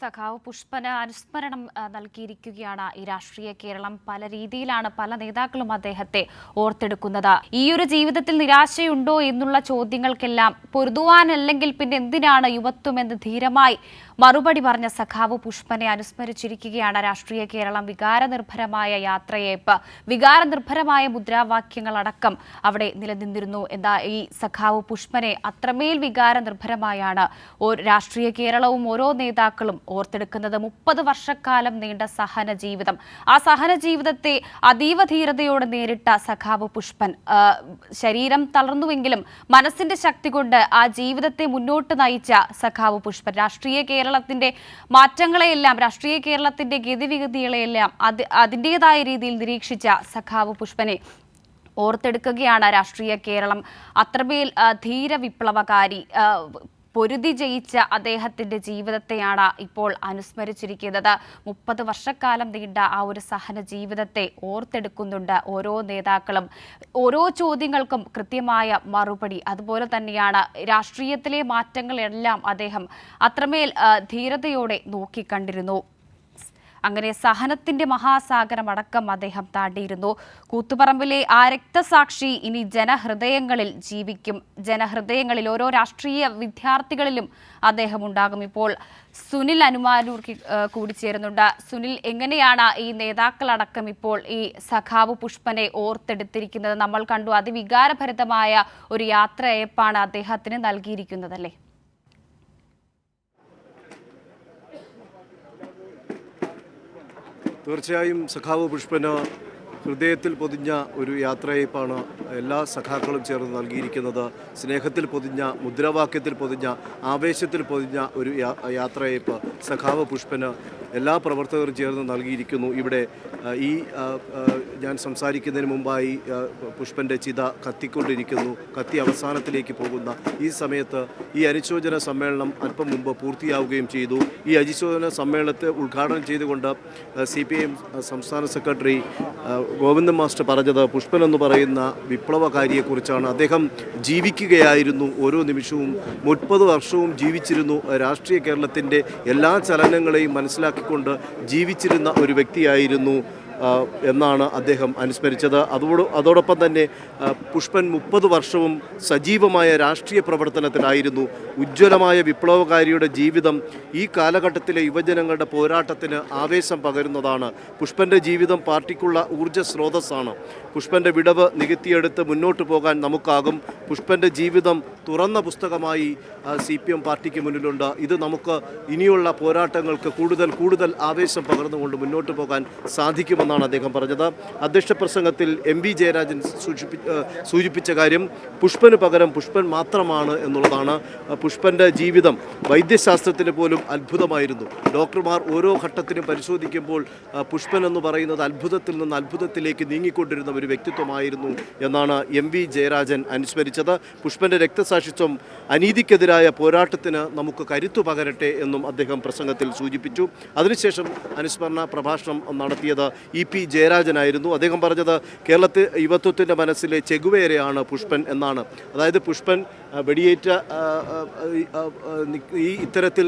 സഖാവ് പുഷ്പന് അനുസ്മരണം നൽകിയിരിക്കുകയാണ്. ഈ രാഷ്ട്രീയ കേരളം പല രീതിയിലാണ് പല നേതാക്കളും അദ്ദേഹത്തെ ഓർത്തെടുക്കുന്നത്. ഈ ഒരു ജീവിതത്തിൽ നിരാശയുണ്ടോ എന്നുള്ള ചോദ്യങ്ങൾക്കെല്ലാം പൊരുതുവാനല്ലെങ്കിൽ പിന്നെ എന്തിനാണ് യുവത്വം എന്ന് ധീരമായി മറുപടി പറഞ്ഞ സഖാവ് പുഷ്പനെ അനുസ്മരിച്ചിരിക്കുകയാണ്. രാഷ്ട്രീയ കേരളം വികാരനിർഭരമായ യാത്രയേപ്പ് വികാരനിർഭരമായ മുദ്രാവാക്യങ്ങളടക്കം അവിടെ നിലനിന്നിരുന്നു. എന്താ ഈ സഖാവ് പുഷ്പനെ അത്രമേൽ വികാരനിർഭരമായാണ് രാഷ്ട്രീയ കേരളവും ഓരോ നേതാക്കളും ഓർത്തെടുക്കുന്നത് മുപ്പത് വർഷക്കാലം നീണ്ട സഹന ജീവിതം ആ സഹന ജീവിതത്തെ അതീവ ധീരതയോടെ നേരിട്ട സഖാവ് പുഷ്പൻ. ശരീരം തളർന്നുവെങ്കിലും മനസ്സിന്റെ ശക്തി കൊണ്ട് ആ ജീവിതത്തെ മുന്നോട്ട് നയിച്ച സഖാവ് പുഷ്പൻ. രാഷ്ട്രീയ കേരളത്തിന്റെ മാറ്റങ്ങളെയെല്ലാം രാഷ്ട്രീയ കേരളത്തിന്റെ ഗതിവിഗതികളെയെല്ലാം അത് അതിന്റെതായ രീതിയിൽ നിരീക്ഷിച്ച സഖാവ് പുഷ്പനെ ഓർത്തെടുക്കുകയാണ് രാഷ്ട്രീയ കേരളം. അത്രമേൽ ധീര വിപ്ലവകാരി പൊരുതി ജയിച്ച അദ്ദേഹത്തിന്റെ ജീവിതത്തെയാണ് ഇപ്പോൾ അനുസ്മരിച്ചിരിക്കുന്നത്. മുപ്പത് വർഷക്കാലം നീണ്ട ആ ഒരു സഹന ജീവിതത്തെ ഓർത്തെടുക്കുന്നുണ്ട് ഓരോ നേതാക്കളും. ഓരോ ചോദ്യങ്ങൾക്കും കൃത്യമായ മറുപടി. അതുപോലെ തന്നെയാണ് രാഷ്ട്രീയത്തിലെ മാറ്റങ്ങളെല്ലാം അദ്ദേഹം അത്രമേൽ ധീരതയോടെ നോക്കിക്കണ്ടിരുന്നു. അങ്ങനെ സഹനത്തിന്റെ മഹാസാഗരം അടക്കം അദ്ദേഹം താണ്ടിയിരുന്നു. കൂത്തുപറമ്പിലെ ആ രക്തസാക്ഷി ഇനി ജനഹൃദയങ്ങളിൽ ജീവിക്കും. ജനഹൃദയങ്ങളിൽ ഓരോ രാഷ്ട്രീയ വിദ്യാർത്ഥികളിലും അദ്ദേഹം ഉണ്ടാകും. ഇപ്പോൾ സുനിൽ അനുമാനൂർ കൂടി ചേരുന്നുണ്ട്. സുനിൽ എങ്ങനെയാണ് ഈ നേതാക്കളടക്കം ഇപ്പോൾ ഈ സഖാവ് പുഷ്പനെ ഓർത്തെടുത്തിരിക്കുന്നത്? നമ്മൾ കണ്ടു അതിവികാരഭരിതമായ ഒരു യാത്രയപ്പാണ് അദ്ദേഹത്തിന് നൽകിയിരിക്കുന്നതല്ലേ? തീർച്ചയായും സഖാവ് പുഷ്പന് ഹൃദയത്തിൽ പൊതിഞ്ഞ ഒരു യാത്രയപ്പാണ് എല്ലാ സഖാക്കളും ചേർന്ന് നൽകിയിരിക്കുന്നത്. സ്നേഹത്തിൽ പൊതിഞ്ഞ മുദ്രാവാക്യത്തിൽ പൊതിഞ്ഞ ആവേശത്തിൽ പൊതിഞ്ഞ ഒരു യാത്രയപ്പ് സഖാവ് പുഷ്പന് എല്ലാ പ്രവർത്തകരും ചേർന്ന് നൽകിയിരിക്കുന്നു. ഇവിടെ ഈ ഞാൻ സംസാരിക്കുന്നതിന് മുമ്പായി പുഷ്പന്റെ ചിത കത്തിക്കൊണ്ടിരിക്കുന്നു. കത്തി അവസാനത്തിലേക്ക് പോകുന്ന ഈ സമയത്ത് ഈ അനുശോചന സമ്മേളനം അല്പം മുമ്പ് പൂർത്തിയാവുകയും ചെയ്തു. ഈ അനുശോചന സമ്മേളനത്തെ ഉദ്ഘാടനം ചെയ്തുകൊണ്ട് സി സംസ്ഥാന സെക്രട്ടറി ഗോവിന്ദൻ മാസ്റ്റർ പറഞ്ഞത് പുഷ്പൻ എന്ന് പറയുന്ന വിപ്ലവകാരിയെക്കുറിച്ചാണ്. അദ്ദേഹം ജീവിക്കുകയായിരുന്നു ഓരോ നിമിഷവും മുപ്പത് വർഷവും ജീവിച്ചിരുന്നു. രാഷ്ട്രീയ കേരളത്തിന്റെ എല്ലാ ചലനങ്ങളെയും മനസ്സിലാക്കിക്കൊണ്ട് ജീവിച്ചിരുന്ന ഒരു വ്യക്തിയായിരുന്നു എന്നാണ് അദ്ദേഹം അനുസ്മരിച്ചത്. അതോട് അതോടൊപ്പം തന്നെ പുഷ്പൻ മുപ്പത് വർഷവും സജീവമായ രാഷ്ട്രീയ പ്രവർത്തനത്തിലായിരുന്നു. ഉജ്ജ്വലമായ വിപ്ലവകാരിയുടെ ജീവിതം ഈ കാലഘട്ടത്തിലെ യുവജനങ്ങളുടെ പോരാട്ടത്തിന് ആവേശം പകരുന്നതാണ്. പുഷ്പന്റെ ജീവിതം പാർട്ടിക്കുള്ള ഊർജ സ്രോതസ്സാണ്. പുഷ്പന്റെ വിടവ് നികത്തിയെടുത്ത് മുന്നോട്ട് പോകാൻ നമുക്കാകും. പുഷ്പന്റെ ജീവിതം തുറന്ന പുസ്തകമായി സി പി എം പാർട്ടിക്ക് മുന്നിലുണ്ട്. ഇത് നമുക്ക് ഇനിയുള്ള പോരാട്ടങ്ങൾക്ക് കൂടുതൽ കൂടുതൽ ആവേശം പകർന്നുകൊണ്ട് മുന്നോട്ട് പോകാൻ സാധിക്കുമെന്നാണ് അദ്ദേഹം പറഞ്ഞത്. അധ്യക്ഷ പ്രസംഗത്തിൽ എം വി ജയരാജൻ സൂചിപ്പി സൂചിപ്പിച്ച കാര്യം പുഷ്പന് പകരം പുഷ്പൻ മാത്രമാണ് എന്നുള്ളതാണ്. പുഷ്പന്റെ ജീവിതം വൈദ്യശാസ്ത്രത്തിന് പോലും അത്ഭുതമായിരുന്നു. ഡോക്ടർമാർ ഓരോ ഘട്ടത്തിനും പരിശോധിക്കുമ്പോൾ പുഷ്പൻ എന്ന് പറയുന്നത് അത്ഭുതത്തിൽ നിന്ന് അത്ഭുതത്തിലേക്ക് നീങ്ങിക്കൊണ്ടിരുന്ന ഒരു വ്യക്തിത്വമായിരുന്നു എന്നാണ് എം വി ജയരാജൻ അനുസ്മരിച്ചത്. പുഷ്പന്റെ രക്തസാക്ഷിത്വം അനീതിക്കെതിരായ പോരാട്ടത്തിന് നമുക്ക് കരുത്തു പകരട്ടെ എന്നും അദ്ദേഹം പ്രസംഗത്തിൽ സൂചിപ്പിച്ചു. അതിനുശേഷം അനുസ്മരണ പ്രഭാഷണം നടത്തിയത് ഇ പി ജയരാജനായിരുന്നു. അദ്ദേഹം പറഞ്ഞത് കേരളത്തിൽ യുവത്വത്തിന്റെ മനസ്സിലെ ചെകുവേരയാണ് പുഷ്പൻ എന്നാണ്. അതായത് പുഷ്പൻ വെടിയേറ്റ ഈ, ഇത്തരത്തിൽ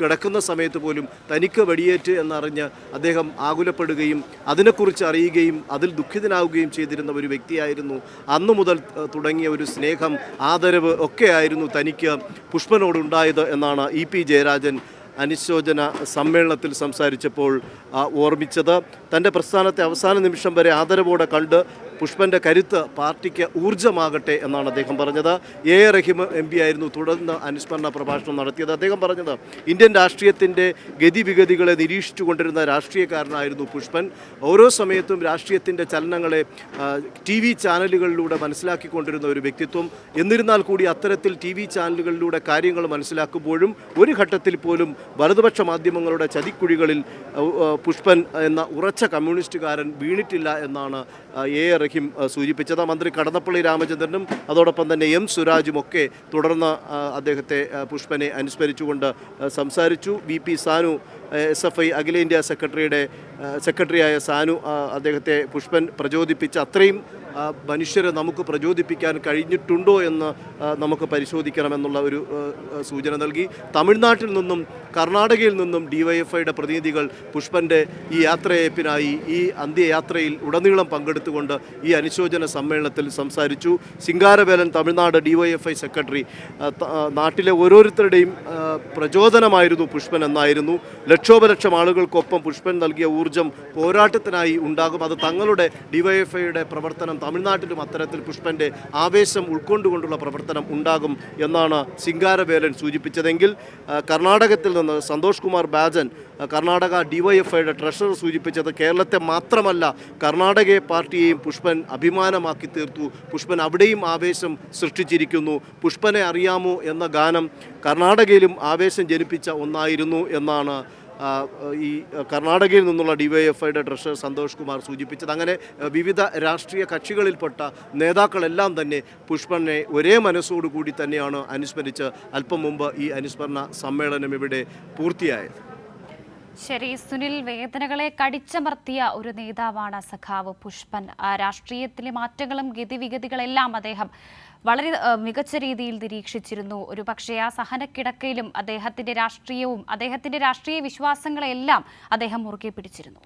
കിടക്കുന്ന സമയത്ത് പോലും തനിക്ക് വെടിയേറ്റ് എന്നറിഞ്ഞ് അദ്ദേഹം ആകുലപ്പെടുകയും അതിനെക്കുറിച്ച് അറിയുകയും അതിൽ ദുഃഖിതനാവുകയും ചെയ്തിരുന്ന ഒരു വ്യക്തിയായിരുന്നു. അന്നു മുതൽ തുടങ്ങിയ ഒരു സ്നേഹം ആദരവ് ഒക്കെയായിരുന്നു തനിക്ക് പുഷ്പനോടുണ്ടായത് എന്നാണ് ഇ പി ജയരാജൻ അനുശോചന സമ്മേളനത്തിൽ സംസാരിച്ചപ്പോൾ ഓർമ്മിച്ചത്. തന്റെ പ്രസ്ഥാനത്തെ അവസാന നിമിഷം വരെ ആദരവോടെ കണ്ട് പുഷ്പന്റെ കരുത്ത് പാർട്ടിക്ക് ഊർജമാകട്ടെ എന്നാണ് അദ്ദേഹം പറഞ്ഞത്. എ. റഹീം എം പി ആയിരുന്നു തുടർന്ന് അനുസ്മരണ പ്രഭാഷണം നടത്തിയത്. അദ്ദേഹം പറഞ്ഞത് ഇന്ത്യൻ രാഷ്ട്രീയത്തിന്റെ ഗതിവിഗതികളെ നിരീക്ഷിച്ചു കൊണ്ടിരുന്ന രാഷ്ട്രീയക്കാരനായിരുന്നു പുഷ്പൻ. ഓരോ സമയത്തും രാഷ്ട്രീയത്തിന്റെ ചലനങ്ങളെ ടി വി ചാനലുകളിലൂടെ മനസ്സിലാക്കിക്കൊണ്ടിരുന്ന ഒരു വ്യക്തിത്വം. എന്നിരുന്നാൽ കൂടി അത്തരത്തിൽ ടി വി ചാനലുകളിലൂടെ കാര്യങ്ങൾ മനസ്സിലാക്കുമ്പോഴും ഒരു ഘട്ടത്തിൽ പോലും വലതുപക്ഷ മാധ്യമങ്ങളുടെ ചതിക്കുഴികളിൽ പുഷ്പൻ എന്ന ഉറച്ച കമ്മ്യൂണിസ്റ്റുകാരൻ വീണിട്ടില്ല എന്നാണ് എ. എ. റഹീം സൂചിപ്പിച്ചത് മന്ത്രി കടന്നപ്പള്ളി രാമചന്ദ്രനും അതോടൊപ്പം തന്നെ എം സുരാജും ഒക്കെ തുടർന്ന് അദ്ദേഹത്തെ പുഷ്പനെ അനുസ്മരിച്ചുകൊണ്ട് സംസാരിച്ചു. V P Sanu S F I അഖിലേന്ത്യാ സെക്രട്ടറിയുടെ സെക്രട്ടറിയായ സാനു അദ്ദേഹത്തെ പുഷ്പൻ പ്രചോദിപ്പിച്ച അത്രയും മനുഷ്യരെ നമുക്ക് പ്രചോദിപ്പിക്കാൻ കഴിഞ്ഞിട്ടുണ്ടോ എന്ന് നമുക്ക് പരിശോധിക്കണമെന്നുള്ള ഒരു സൂചന നൽകി. തമിഴ്നാട്ടിൽ നിന്നും കർണാടകയിൽ നിന്നും ഡിവൈഎഫ്ഐയുടെ പ്രതിനിധികൾ പുഷ്പന്റെ ഈ യാത്രയപ്പിനായി ഈ അന്ത്യയാത്രയിൽ ഉടനീളം പങ്കെടുത്തുകൊണ്ട് ഈ അനുശോചന സമ്മേളനത്തിൽ സംസാരിച്ചു. Singaravelan Tamil Nadu DYFI secretary. നാട്ടിലെ ഓരോരുത്തരുടെയും പ്രചോദനമായിരുന്നു പുഷ്പൻ എന്നായിരുന്നു. ലക്ഷോപലക്ഷം ആളുകൾക്കൊപ്പം പുഷ്പൻ നൽകിയ ഊർജം പോരാട്ടത്തിനായി ഉണ്ടാകും. അത് തങ്ങളുടെ ഡിവൈഎഫ്ഐയുടെ പ്രവർത്തനം തമിഴ്നാട്ടിലും അത്തരത്തിൽ പുഷ്പന്റെ ആവേശം ഉൾക്കൊണ്ടുകൊണ്ടുള്ള പ്രവർത്തനം ഉണ്ടാകും എന്നാണ് സിംഗാരവേലൻ സൂചിപ്പിച്ചതെങ്കിൽ കർണാടകത്തിൽ നിന്ന് സന്തോഷ് കുമാർ ബാജൻ കർണാടക ഡിവൈഎഫ്ഐയുടെ ട്രഷറർ സൂചിപ്പിച്ചത് കേരളത്തെ മാത്രമല്ല കർണാടകയെ പാർട്ടിയെയും പുഷ്പൻ അഭിമാനമാക്കി തീർത്തു. പുഷ്പൻ അവിടെയും ആവേശം സൃഷ്ടിച്ചിരിക്കുന്നു. പുഷ്പനെ അറിയാമോ എന്ന ഗാനം കർണാടകയിലും ആവേശം ജനിപ്പിച്ച ഒന്നായിരുന്നു എന്നാണ് ഈ കർണാടകയിൽ നിന്നുള്ള ഡിവൈഎഫ്ഐയുടെ ട്രഷറർ സന്തോഷ് കുമാർ സൂചിപ്പിച്ചത്. അങ്ങനെ വിവിധ രാഷ്ട്രീയ കക്ഷികളിൽപ്പെട്ട നേതാക്കളെല്ലാം തന്നെ പുഷ്പനെ ഒരേ മനസ്സോടുകൂടി തന്നെയാണ് അനുസ്മരിച്ച് അല്പം മുമ്പ് ഈ അനുസ്മരണ സമ്മേളനം ഇവിടെ പൂർത്തിയായത്. ശരി സുനിൽ വേദനകളെ കടിച്ചമർത്തിയ ഒരു നേതാവാണ് സഖാവ് പുഷ്പൻ. രാഷ്ട്രീയത്തിലെ മാറ്റങ്ങളും ഗതിവിഗതികളെല്ലാം അദ്ദേഹം വളരെ മികച്ച രീതിയിൽ നിരീക്ഷിച്ചിരുന്നു. ഒരു പക്ഷേ ആ സഹനക്കിടക്കയിലും അദ്ദേഹത്തിന്റെ രാഷ്ട്രീയവും അദ്ദേഹത്തിന്റെ രാഷ്ട്രീയ വിശ്വാസങ്ങളെല്ലാം അദ്ദേഹം മുറുകെ പിടിച്ചിരുന്നു.